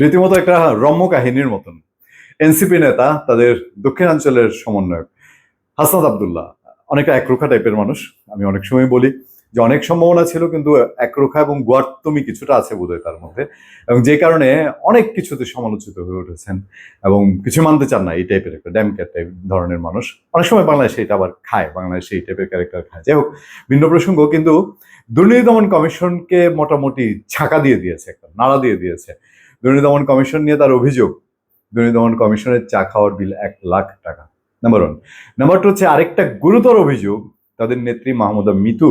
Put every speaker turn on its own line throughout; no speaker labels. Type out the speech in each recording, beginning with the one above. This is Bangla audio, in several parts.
রীতিমতো একটা রম্য কাহিনীর মতন। এনসিপি নেতা, তাদের দক্ষিণাঞ্চলের সমন্বয়ক। হাসনাত আবদুল্লাহ অনেকটা একরোখা টাইপের মানুষ। আমি অনেক সময় বলি যে অনেক সম্ভাবনা ছিল, কিন্তু একরোখা এবং গোয়ার্তমি কিছুটা আছে বোধহয় তার মধ্যে। এবং যে কারণে অনেক কিছুতে সমালোচিত হয়ে উঠেছেন এবং কিছু মানতে চান না, এই টাইপের একটা ড্যামক্যাট টাইপ ধরনের মানুষ। অনেক সময় বাংলাদেশে এটা আবার খায় বাংলাদেশে এই টাইপের ক্যারেক্টার খায়। যাই হোক, ভিন্ন প্রসঙ্গ, কিন্তু দুর্নীতি দমন কমিশনকে মোটামুটি ছাকা দিয়ে দিয়েছে, একটা নাড়া দিয়ে দিয়েছে। দুর্নীতি দমন কমিশন নিয়ে তার অভিযোগ দুর্নীতি দমন কমিশনের চা খাওয়ার বিল এক লাখ টাকা। নাম্বার ওয়ান নাম্বার টু হচ্ছে আরেকটা গুরুতর অভিযোগ, তাদের নেত্রী মাহমুদা মিতু,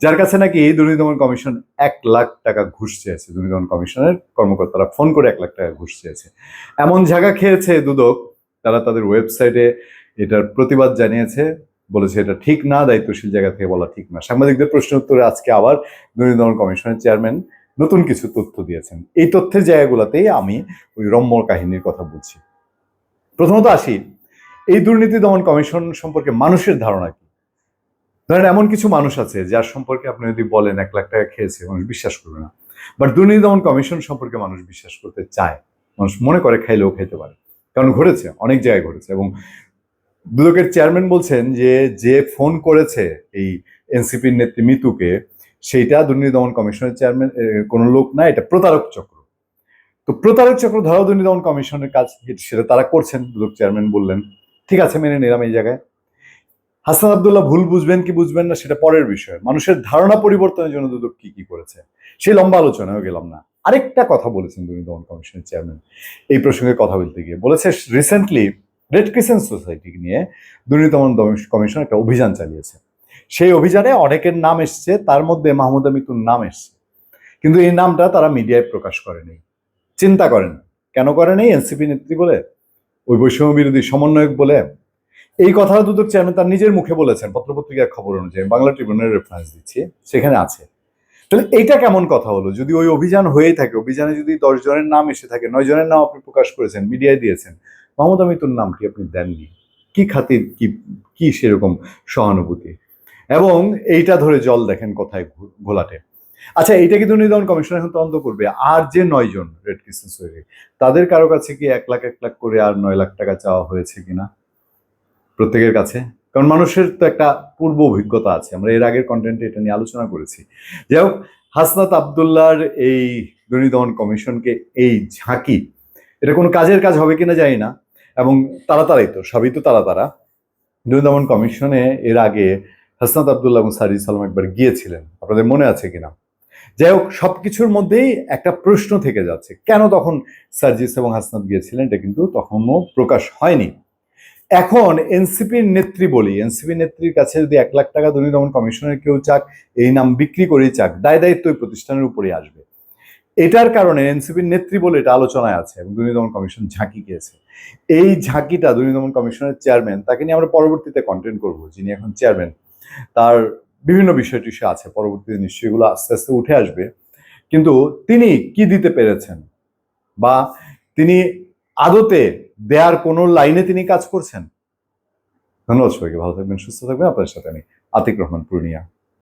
যার কাছে নাকি দুর্নীতি দমন কমিশন এক লাখ টাকা ঘুষ চেয়েছে। দুর্নীতি দমন কমিশনের কর্মকর্তারা ফোন করে এক লাখ টাকা ঘুষ চেয়েছে। এমন জায়গা খেয়েছে দুদক, তারা তাদের ওয়েবসাইটে এটার প্রতিবাদ জানিয়েছে, বলেছে এটা ঠিক না, দায়িত্বশীল জায়গা থেকে বলা ঠিক না। সাংবাদিকদের প্রশ্ন উত্তরে আজকে আবার দুর্নীতি দমন কমিশনের চেয়ারম্যান নতুন কিছু তথ্য দিয়েছেন। এই তথ্যের জায়গাগুলোতেই আমি ওই রম্য কাহিনীর কথা বলছি। প্রথমত আসি, এই দুর্নীতি দমন কমিশন সম্পর্কে মানুষের ধারণা কি? ধরেন এমন কিছু মানুষ আছে যার সম্পর্কে আপনি যদি বলেন এক লাখ টাকা খেয়েছে, মানুষ বিশ্বাস করবে না। বাট দুর্নীতি দমন কমিশন সম্পর্কে মানুষ বিশ্বাস করতে চায়। মানুষ মনে করে খাইলেও খাইতে পারে। কারণ ঘটেছে, অনেক জায়গায় ঘটেছে এবং দুদকের চেয়ারম্যান বলছেন যে যে ফোন করেছে এই এনসিপির নেত্রী মিতুকে সেইটা দুর্নীতি দমন কমিশনের চেয়ারম্যান কোনো লোক না, এটা প্রতারক চক্র। তো প্রতারক চক্র ধরাও দুর্নীতি দমন কমিশনের কাজ, সেটা তারা করছেন, দুদক চেয়ারম্যান বললেন। ঠিক আছে, মেনে নিলাম এই জায়গায়। হাসান আবদুল্লাহ ভুল বুঝবেন কি বুঝবেন না, সেটা পরের বিষয়। মানুষের ধারণা পরিবর্তনের জন্য দুদক কি কি করেছে, সেই লম্বা আলোচনায় গেলাম না। আরেকটা কথা বলেছেন দুর্নীতি দমন কমিশনের চেয়ারম্যান এই প্রসঙ্গে কথা বলতে গিয়ে। বলেছে রিসেন্টলি রেড ক্রিসেন্ট সোসাইটি নিয়ে দুর্নীতি দমন কমিশন একটা অভিযান চালিয়েছে। সেই অভিযানে অনেকের নাম এসছে, তার মধ্যে মাহমুদা মিতুর নাম এসছে। কিন্তু এই নামটা তারা মিডিয়ায় প্রকাশ করেনি। চিন্তা করেন, কেন করেনি এনসিপি নেত্রী বলে? ওই বৈষম্য বিরোধী সমন্বয়ক বলে? এই কথাটা দুদক চেয়ারম্যান তার নিজের মুখে বলেছেন, পত্রপত্রিকার খবর অনুযায়ী। বাংলা ট্রিবিউনের রেফারেন্স দিচ্ছি, সেখানে আছে। তাহলে এইটা কেমন কথা হলো? যদি ওই অভিযান হয়েই থাকে, অভিযানে যদি দশ জনের নাম এসে থাকে, নয় জনের নাম আপনি প্রকাশ করেছেন, মিডিয়ায় দিয়েছেন মোহাম্মদ আমিতুর নামটি আপনি দেননি। কি খাতির, কি কি সেরকম সহানুভূতি? এবং এইটা ধরে জল দেখেন কোথায় ঘোলাটে। আচ্ছা এইটা কি দুর্নীতি দমন কমিশন এখন তদন্ত করবে? আর যে নয় জন রেড ক্রিসেন্ট সোসাইটি তাদের কারও কাছে কি এক লাখ এক লাখ করে আর নয় লাখ টাকা চাওয়া হয়েছে কিনা? প্রত্যেকের কাছে? কারণ মানুষের তো একটা পূর্ব অভিজ্ঞতা আছে, আমরা এর আগের কন্টেন্টে এটা নিয়ে আলোচনা করেছি। যাই হোক, হাসনাত আবদুল্লাহর এই দুর্নীতি দমন কমিশনকে এই ঝাঁকি, এটা কোনো কাজের কাজ হবে কিনা জানি না, এবং তারা তারাই তো, সবই তো তারা তারা। দুর্নীতি দমন কমিশনে এর আগে হাসনাত আবদুল্লাহ এবং সারিজ সালাম একবার গিয়েছিলেন। আপনাদের মনে আছে কিনা? যাই হোক সব কিছুর মধ্যেই একটা প্রশ্ন থেকে যাচ্ছে, কেন তখন সার্জিস এবং হাসনাত গিয়েছিলেন? এটা কিন্তু তখনও প্রকাশ হয়নি। এখন এনসিপির নেত্রী বলি, এনসিপি নেত্রীর কাছে যদি এক লাখ টাকা দুর্নীতি দমন কমিশনের কেউ চাক, এই নাম বিক্রি করেই চাক, দায় দায়িত্ব ওই প্রতিষ্ঠানের উপরেই আসবে। এটার কারণে এনসিপির নেত্রী বলে এটা আলোচনায় আছে এবং দুর্নীতি দমন কমিশন ঝাঁকি গিয়েছে এই ঝাঁকিটা দুর্নীতি দমন কমিশনের চেয়ারম্যান, তাকে নিয়ে আমরা পরবর্তীতে কন্টেন্ট করব, যিনি এখন চেয়ারম্যান তার বিভিন্ন বিষয় টিষয় আছে, পরবর্তীতে নিশ্চয়ই এগুলো আস্তে আস্তে উঠে আসবে। কিন্তু তিনি কি দিতে পেরেছেন? বা তিনি আদতে দেয়ার কোনো লাইনে তিনি কাজ করছেন? ধন্যবাদ সবাইকে, ভালো থাকবেন, সুস্থ থাকবেন। আপনার সাথে আমি আতিক রহমান পূর্ণিয়া।